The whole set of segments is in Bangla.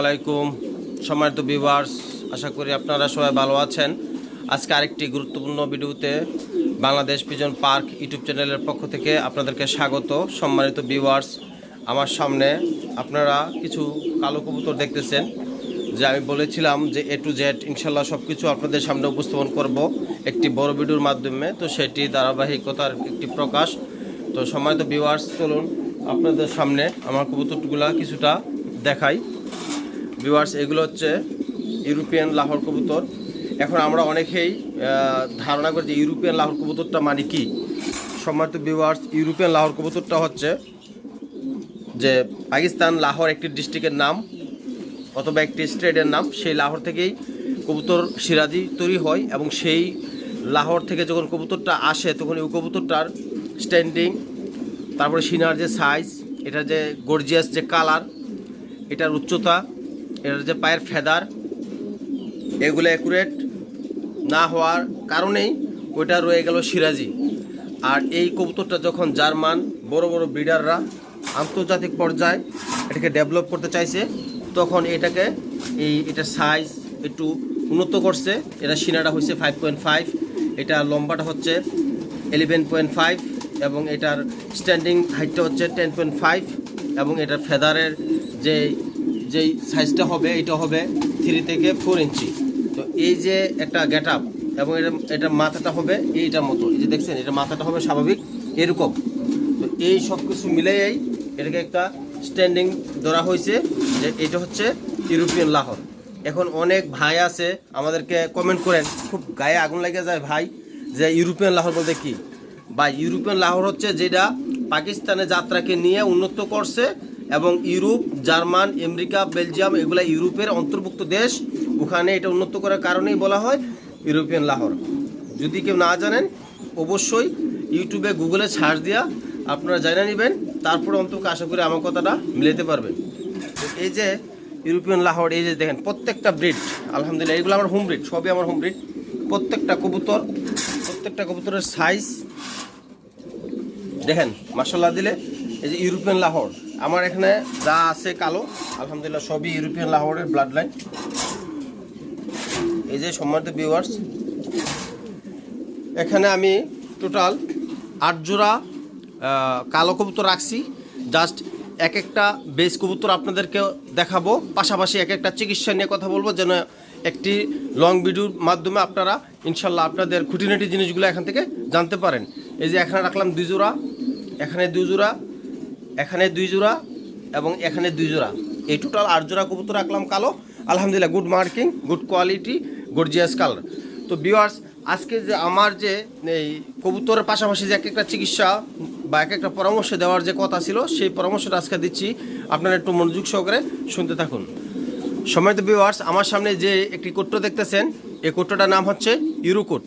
আলাইকুম, সম্মানিত ভিউয়ার্স আশা করি আপনারা সবাই ভালো আছেন। আজকে আরেকটি গুরুত্বপূর্ণ ভিডিওতে বাংলাদেশ পিজন পার্ক ইউটিউব চ্যানেলের পক্ষ থেকে আপনাদেরকে স্বাগত। সম্মানিত ভিউয়ার্স আমার সামনে আপনারা কিছু কালো কবুতর দেখতেছেন, যে আমি বলেছিলাম যে এ টু জেড ইনশাল্লাহ সব কিছু আপনাদের সামনে উপস্থাপন করব একটি বড় ভিডিওর মাধ্যমে। তো সেটি ধারাবাহিকতার একটি প্রকাশ। তো সম্মানিত ভিউয়ার্স চলুন আপনাদের সামনে আমার কবুতরগুলা কিছুটা দেখাই। ভিউয়ার্স এগুলো হচ্ছে ইউরোপিয়ান লাহোর কবুতর। এখন আমরা অনেকেই ধারণা করি যে ইউরোপিয়ান লাহোর কবুতরটা মানে কি? সম্মানিত ভিউয়ার্স ইউরোপিয়ান লাহোর কবুতরটা হচ্ছে যে পাকিস্তান লাহোর একটি ডিস্ট্রিক্টের নাম অথবা একটি স্টেটের নাম। সেই লাহোর থেকেই কবুতর সিরাজি তৈরি হয় এবং সেই লাহোর থেকে যখন কবুতরটা আসে তখন এই কবুতরটার স্ট্যান্ডিং তারপরে সিনার যে সাইজ এটার যে গর্জিয়াস যে কালার এটার উচ্চতা এটার যে পায়ের ফেদার, এগুলো অ্যাকুরেট না হওয়ার কারণেই ওইটা রয়ে গেল সিরাজি। আর এই কবুতরটা যখন জার্মান বড় বড় ব্রিডাররা আন্তর্জাতিক পর্যায়ে এটাকে ডেভেলপ করতে চাইছে, তখন এটাকে এই এটার সাইজ একটু উন্নত করছে। এটা সিনাটা হচ্ছে ফাইভ পয়েন্ট ফাইভ এটা লম্বাটা হচ্ছে এলেভেন পয়েন্ট ফাইভ এবং এটার স্ট্যান্ডিং হাইটটা হচ্ছে টেন পয়েন্ট ফাইভ এবং এটার ফেদারের যে যেই সাইজটা হবে, এটা হবে থ্রি থেকে ফোর ইঞ্চি তো এই যে একটা গেট আপ এবং এটা এটা মাথাটা হবে এইটার মতো। এই যে দেখছেন, এটা মাথাটা হবে স্বাভাবিক এরকম। তো এই সব কিছু মিলেই এটাকে একটা স্ট্যান্ডিং ধরা হয়েছে যে এটা হচ্ছে ইউরোপিয়ান লাহোর। এখন অনেক ভাই আছে, আমাদেরকে কমেন্ট করেন, খুব গায়ে আগুন লেগে যায় ভাই, যে ইউরোপিয়ান লাহোর বলতে কি? বা ইউরোপিয়ান লাহোর হচ্ছে যেটা পাকিস্তানে যাত্রাকে নিয়ে উন্নত করছে এবং ইউরোপ, জার্মান, আমেরিকা, বেলজিয়াম এগুলো ইউরোপের অন্তর্ভুক্ত দেশ। ওখানে এটা উন্নত করার কারণেই বলা হয় ইউরোপিয়ান লাহোর। যদি কেউ না জানেন, অবশ্যই ইউটিউবে গুগলে সার্চ দিয়া আপনারা জানা নেবেন, তারপরে অন্তত আশা করি আমার কথাটা মিলাতে পারবেন। এই যে ইউরোপিয়ান লাহোর, এই যে দেখেন, প্রত্যেকটা ব্রিড আলহামদুলিল্লাহ, এগুলো আমার হোম ব্রিড সবই আমার হোম ব্রিড প্রত্যেকটা কবুতর, প্রত্যেকটা কবুতরের সাইজ দেখেন মার্শাল্লাহ দিলে এই যে ইউরোপিয়ান লাহোর, আমার এখানে যা আছে কালো, আলহামদুলিল্লাহ সবই ইউরোপিয়ান লাহোরের ব্লাড লাইন এই যে সম্মানিত ভিউয়ার্স এখানে আমি টোটাল আট জোড়া কালো কবুতর রাখছি। জাস্ট এক একটা বেস কবুতর আপনাদেরকে দেখাবো। পাশাপাশি এক একটা চিকিৎসা নিয়ে কথা বলব, যেন একটি লং ভিডিওর মাধ্যমে আপনারা ইনশাল্লাহ আপনাদের খুঁটিনাটি জিনিসগুলো এখান থেকে জানতে পারেন। এই যে এখানে রাখলাম দুই জোড়া, এখানে দুই জোড়া এখানে দুই জোড়া এবং এখানে দুই জোড়া। এই টোটাল আট জোড়া কবুতর রাখলাম কালো। আলহামদুলিল্লাহ good marking good quality gorgeous colour তো বিওয়ার্স আজকে যে আমার যে এই কবুতরের পাশাপাশি যে এক একটা চিকিৎসা বা এক একটা পরামর্শ দেওয়ার যে কথা ছিল, সেই পরামর্শটা আজকে দিচ্ছি। আপনারা একটু মনোযোগ সহকারে শুনতে থাকুন। সময়ত ভিউয়ার্স আমার সামনে যে একটি কোট্ট দেখতেছেন, এই কোট্টটার নাম হচ্ছে ইউরোকোট।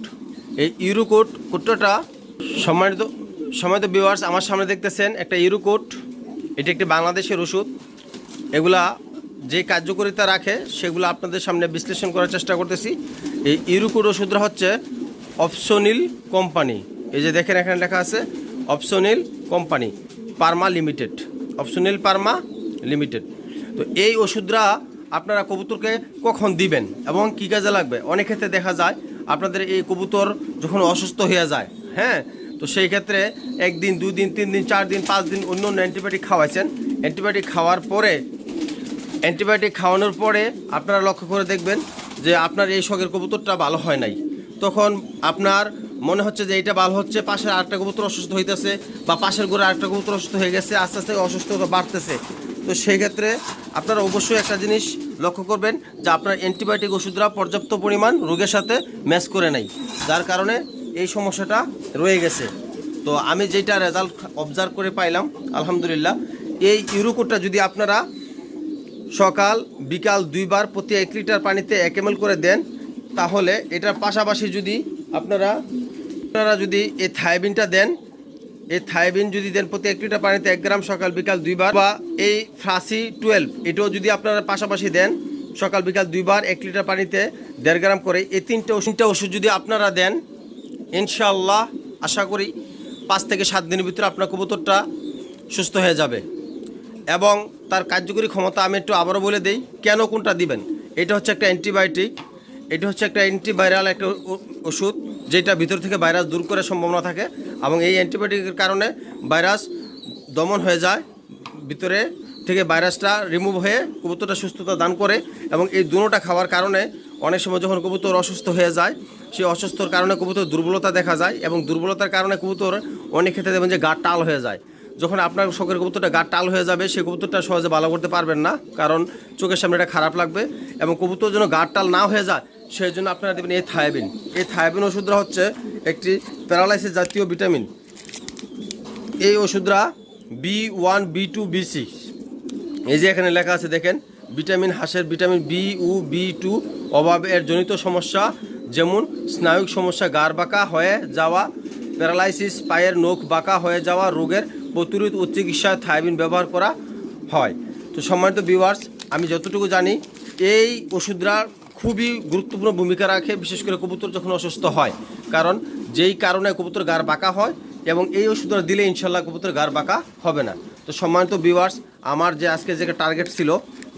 এই ইউরোকোট কোট্টটা সম্মানিত সময়ত ভিউয়ার্স আমার সামনে দেখতেছেন একটা ইউরোকোট এটি একটি বাংলাদেশের ওষুধ। এগুলা যে কার্যকারিতা রাখে, সেগুলো আপনাদের সামনে বিশ্লেষণ করার চেষ্টা করতেছি। এই ইউরোকোট ওষুধটা হচ্ছে অপশনিল কোম্পানি। এই যে দেখেন, এখানে লেখা আছে Opsonin company, pharma limited. Opsonin pharma limited. তো এই ওষুধরা আপনারা কবুতরকে কখন দিবেন এবং কী কাজে লাগবে? অনেক ক্ষেত্রে দেখা যায়, আপনাদের এই কবুতর যখন অসুস্থ হয়ে যায় হ্যাঁ তো সেই ক্ষেত্রে একদিন দুই দিন তিন দিন চার দিন পাঁচ দিন অন্য অন্য অ্যান্টিবায়োটিক খাওয়াইছেন। অ্যান্টিবায়োটিক খাওয়ার পরে অ্যান্টিবায়োটিক খাওয়ানোর পরে আপনারা লক্ষ্য করে দেখবেন যে আপনার এই শখের কবুতরটা ভালো হয় নাই। তখন আপনার মনে হচ্ছে যে এটা ভালো হচ্ছে, পাশের আরেকটা কবুতর অসুস্থ হইতেছে বা পাশের ঘরে আরেকটা কবুতর অসুস্থ হয়ে গেছে, আস্তে আস্তে অসুস্থতা বাড়তেছে। তো সেই ক্ষেত্রে আপনারা অবশ্যই একটা জিনিস লক্ষ্য করবেন যে আপনার অ্যান্টিবায়োটিক ওষুধরা পর্যাপ্ত পরিমাণ রোগের সাথে ম্যাচ করে নেই। যার কারণে এই সমস্যাটা রয়ে গেছে। তো আমি যেটা রেজাল্ট অবজার্ভ করে পাইলাম, আলহামদুলিল্লাহ, এই ইউরোকোটটা যদি আপনারা সকাল, বিকাল দুইবার প্রতি এক লিটার পানিতে এক এম করে দেন, তাহলে এটার পাশাপাশি যদি আপনারা আপনারা যদি এই থাইবিনটা দেন এই থাইবিন যদি দেন প্রতি এক লিটার পানিতে এক গ্রাম সকাল, বিকাল দুইবার, বা এই ফ্রাসি টুয়েলভ, এটাও যদি আপনারা পাশাপাশি দেন, সকাল, বিকাল দুইবার এক লিটার পানিতে দেড় গ্রাম করে, এই তিনটে ওষুধটা ওষুধ যদি আপনারা দেন ইনশাআল্লাহ, আশা করি পাঁচ থেকে সাত দিনের ভিতরে আপনার কবুতরটা সুস্থ হয়ে যাবে। এবং তার কার্যকরী ক্ষমতা আমি একটু আবারও বলে দিই, কেন কোনটা দিবেন? এটা হচ্ছে একটা অ্যান্টিবায়োটিক, এটা হচ্ছে একটা অ্যান্টিভাইরাল একটা ওষুধ, যেটা ভিতর থেকে ভাইরাস দূর করার সম্ভাবনা থাকে এবং এই অ্যান্টিবায়োটিকের কারণে ভাইরাস দমন হয়ে যায়, ভিতরে থেকে ভাইরাসটা রিমুভ হয়ে কবুতরটা সুস্থতা দান করে এবং এই দুটোটা খাওয়ার কারণে অনেক সময় যখন কবুতর অসুস্থ হয়ে যায় সেই অসুস্থর কারণে কবুতর দুর্বলতা দেখা যায় এবং দুর্বলতার কারণে কবুতর অনেক ক্ষেত্রে দেখবেন যে গা টাল হয়ে যায়। যখন আপনার শখের কবুতরটা গা টাল হয়ে যাবে সেই কবুতরটা সহজে ভালো করতে পারবেন না, কারণ চোখের সামনে এটা খারাপ লাগবে এবং কবুতর যেন গা টাল না হয়ে যায়, সেই জন্য আপনারা দেবেন এই থায়াবিন। এই থায়াবিন ওষুধটা হচ্ছে একটি প্যারালাইসিস জাতীয় ভিটামিন। এই ওষুধরা B one, B two, B six. এই যে এখানে লেখা আছে, দেখেন, ভিটামিন হাঁসের ভিটামিন বি ও বি টু অভাবের জনিত সমস্যা যেমন স্নায়ুক সমস্যা গার বাঁকা হয়ে যাওয়া, প্যারালাইসিস, পায়ের নখ বাঁকা হয়ে যাওয়া, রোগের প্রতিরোধ ও চিকিৎসায় থাইবিন ব্যবহার করা হয়। তো সম্মানিত ভিউয়ার্স আমি যতটুকু জানি, এই ওষুধরা খুবই গুরুত্বপূর্ণ ভূমিকা রাখে, বিশেষ করে কবুতর যখন অসুস্থ হয়। কারণ যেই কারণে কবুতর গার বাঁকা হয় এবং এই ওষুধটা দিলে ইনশাল্লাহ কবুতর গার বাঁকা হবে না। তো সম্মানিত ভিউয়ার্স আমার যে আজকে যে টার্গেট ছিল,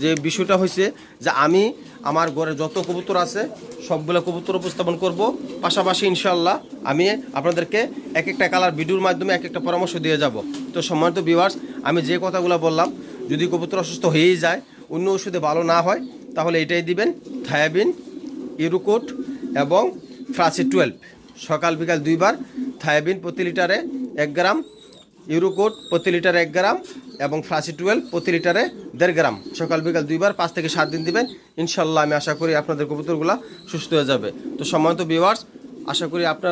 যে বিষয়টা হয়েছে যে আমি আমার ঘরে যত কবুতর আছে, সবগুলো কবুতর উপস্থাপন করব। পাশাপাশি ইনশাল্লাহ আমি আপনাদেরকে এক একটা কালার ভিডিওর মাধ্যমে এক একটা পরামর্শ দিয়ে যাব। তো সম্মানিত ভিউয়ার্স আমি যে কথাগুলো বললাম, যদি কবুতর অসুস্থ হয়েই যায়, অন্য ওষুধে ভালো না হয়, তাহলে এটাই দিবেন, থায়াবিন ইউরোকোট এবং ফ্রাসি টুয়েলভ। সকাল বিকাল দুইবার, থায়াবিন প্রতি লিটারে এক গ্রাম ইউরোকোট প্রতি লিটারে এক গ্রাম এবং ফ্লাসি টুয়েলভ প্রতি লিটারে দেড় গ্রাম। সকাল, বিকাল দুইবার, পাঁচ থেকে সাত দিন দেবেন। ইনশাল্লাহ আমি আশা করি আপনাদের কবুতরগুলো সুস্থ হয়ে যাবে। তো সম্মানিত বিওয়ার্স আশা করি আপনারা